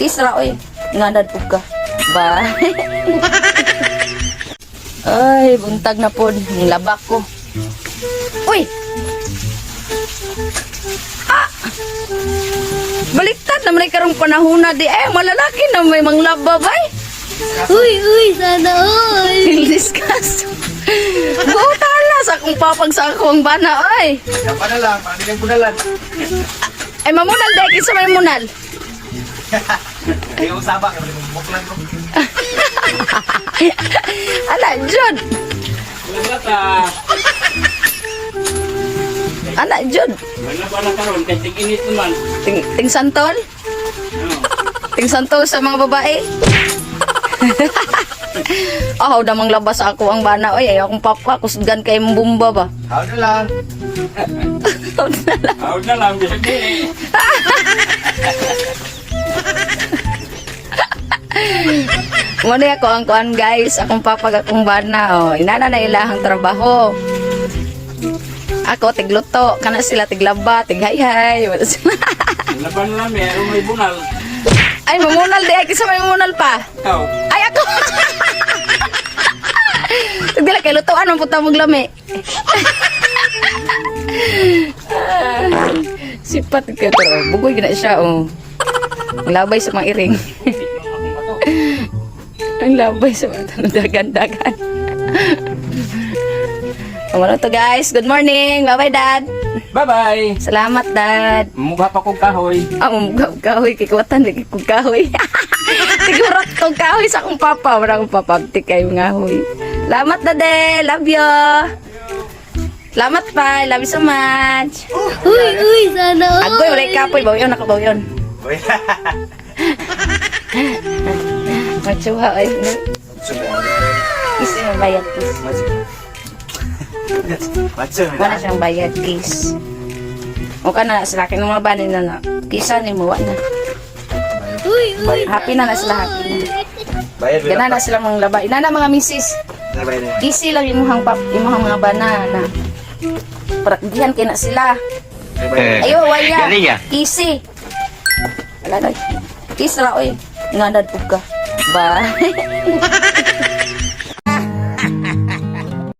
Kisra, oy. Ngadad po ka. Bye. Ay, buntag na po. Ang labak ko. Uy! Ah! Baliktad naman ay karong panahon na di. Eh, malalaki na may manglaba, bay. Uy, uy, sana. Discuss. Butala sa akong papag sa akong bana, oy. Yan pa na lang, panigang ko na lang. Ay, mamunal dahil kinsa may munal. Ayaw usaba, kasi buklan ko. Ala, ka. Ala, Jud. Wala ba na karon kay tig-init naman. Ting, ting santol. Ting santol sa mga babae. Oh, damang labas ako ang bana. Oy, ayaw akong papa. Kusgan kay bumba ba? Ayaw na lang. Out na lang bisag dili. Muna ako ang kuan guys. Akong papag akong bana. Oh, inana na ilahang trabaho. Ako, tigluto. Kana sila tiglaba, tighayhay. Wala sila. Laban na lang meron may bunal. Ay, mamunal di. Ay, kisa may mamunal pa. Ikaw. Ay, ako! Lang, kay lutuan puta mong lami. Sipat ka pero bugoy na siya oh. Labay sa mga iring. Ang labay sa mga dagan-dagan. Ano to guys? Good morning. Bye-bye, Dad. Bye-bye. Salamat, Dad. Mukha pa kong kahoy. Ah, mumugaw kahoy, kikuwatan, di kong kahoy. Tigurat tong kahoy sa akong papa. Wala akong papabtik kayo ng kahoy. Salamat, Dade. Love you. Salamat pa. Love you so much. Uy, uy, sana all. Agoy, wala kapoy. Baw yun, nakabaw yun. Matsuha, ay. Kiss yung bayad, kiss. Wala siyang bayad, kiss. O ka na, sa akin ng mga banin na na. Kisa ni mo, na. Uy, uy. Happy na na sila, happy na. Bayad, Gana na sila mga laba. Ina na mga misis. Na. Easy lang imuhang pap, imuhang mga banana. Para diyan kina sila. Ayo, waya. ya? Easy. Wala na. Kiss ra oy. Ngadad pug ka. Bye.